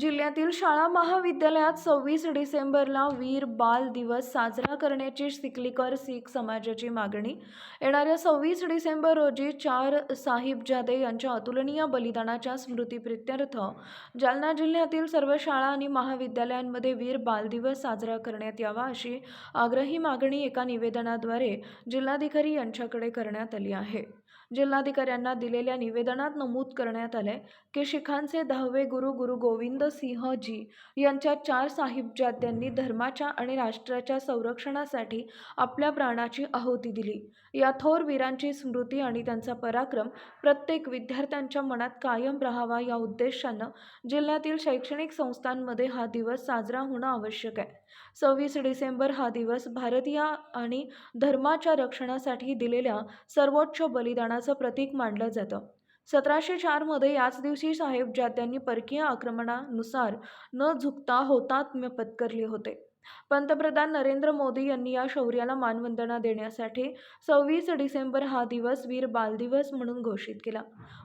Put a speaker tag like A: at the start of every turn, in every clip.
A: जिल्ह्यातील शाळा महाविद्यालयात सव्वीस डिसेंबरला वीर बाल दिवस साजरा करण्याची सिकलीकर सीख समाजाची मागणी. येणाऱ्या सव्वीस डिसेंबर रोजी चार साहिबजादे यांच्या अतुलनीय बलिदानाच्या स्मृतीप्रित्यर्थ जालना जिल्ह्यातील सर्व शाळा आणि महाविद्यालयांमध्ये वीर बाल दिवस साजरा करण्यात यावा अशी आग्रही मागणी एका निवेदनाद्वारे जिल्हाधिकारी यांच्याकडे करण्यात आली आहे. जिल्हाधिकाऱ्यांना दिलेल्या निवेदनात नमूद करण्यात आले की शिखांचे दहावे गुरु गुरु गोविंद सिंह जी यांच्या चार साहिबजाद्यांनी धर्माच्या आणि राष्ट्राच्या संरक्षणासाठी आपल्या प्राणाची आहुती दिली. या थोर वीरांची स्मृती आणि त्यांचा पराक्रम प्रत्येक विद्यार्थ्यांच्या मनात कायम राहावा या उद्देशानं जिल्ह्यातील शैक्षणिक संस्थांमध्ये हा दिवस साजरा होणं आवश्यक आहे. सव्वीस डिसेंबर हा दिवस भारतीय आणि धर्माच्या रक्षणासाठी दिलेल्या सर्वोच्च बलिदानाचं प्रतीक मानलं जातं. सतराशे चारमध्ये याच दिवशी साहेबजात्यांनी परकीय आक्रमणानुसार न झुकता होतात्म्य पत्करले होते. पंतप्रधान नरेंद्र मोदी यांनी या शौर्याला मानवंदना देण्यासाठी सव्वीस डिसेंबर हा दिवस वीर बाल दिवस म्हणून घोषित केला.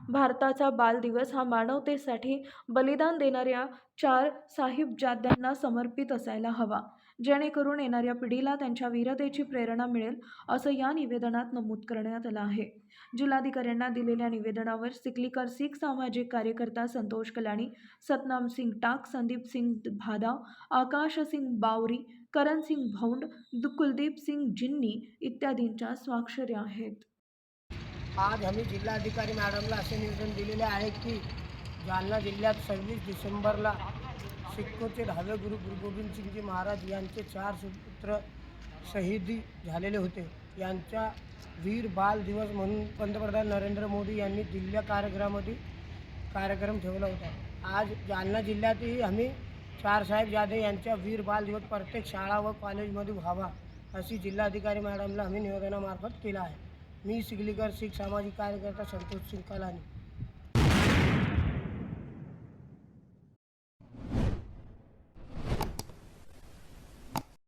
A: भारताचा बाल दिवस हा मानवतेसाठी बलिदान देणाऱ्या चार साहिबजाद्यांना समर्पित असायला हवा. जेणेकरून येणाऱ्या पिढीला त्यांच्या वीरतेची प्रेरणा मिळेल असं या निवेदनात नमूद करण्यात आलं आहे. जिल्हाधिकाऱ्यांना दिलेल्या निवेदनावर सिकलीकर सिख सामाजिक कार्यकर्ता संतोष कल्याणी सतनाम सिंग टाक संदीप सिंग भादा आकाश सिंग बावरी करण सिंग भौंड कुलदीप सिंग जिन्नी इत्यादींच्या स्वाक्षऱ्या आहेत.
B: आज आम्ही जिल्हाधिकारी मॅडमला असे निवेदन दिलेले आहे की जालना जिल्ह्यात सव्वीस डिसेंबरला सिक्कोचे दहावे गुरु गुरु गोविंद सिंगजी महाराज यांचे चार सुपुत्र शहीदी झालेले होते. यांच्या वीर बाल दिवस म्हणून पंतप्रधान नरेंद्र मोदी यांनी दिल्ल्या कार्यक्रमामध्ये कार्यक्रम ठेवला होता. आज जालना जिल्ह्यातही आम्ही चार साहेब यांच्या वीर बाल दिवस प्रत्येक शाळा व कॉलेजमध्ये व्हावा अशी जिल्हाधिकारी मॅडमला आम्ही निवेदनामार्फत केला आहे. मी सिगलीकर शीख सामाजिक कार्यकर्ता संतोष सिंग कलानी.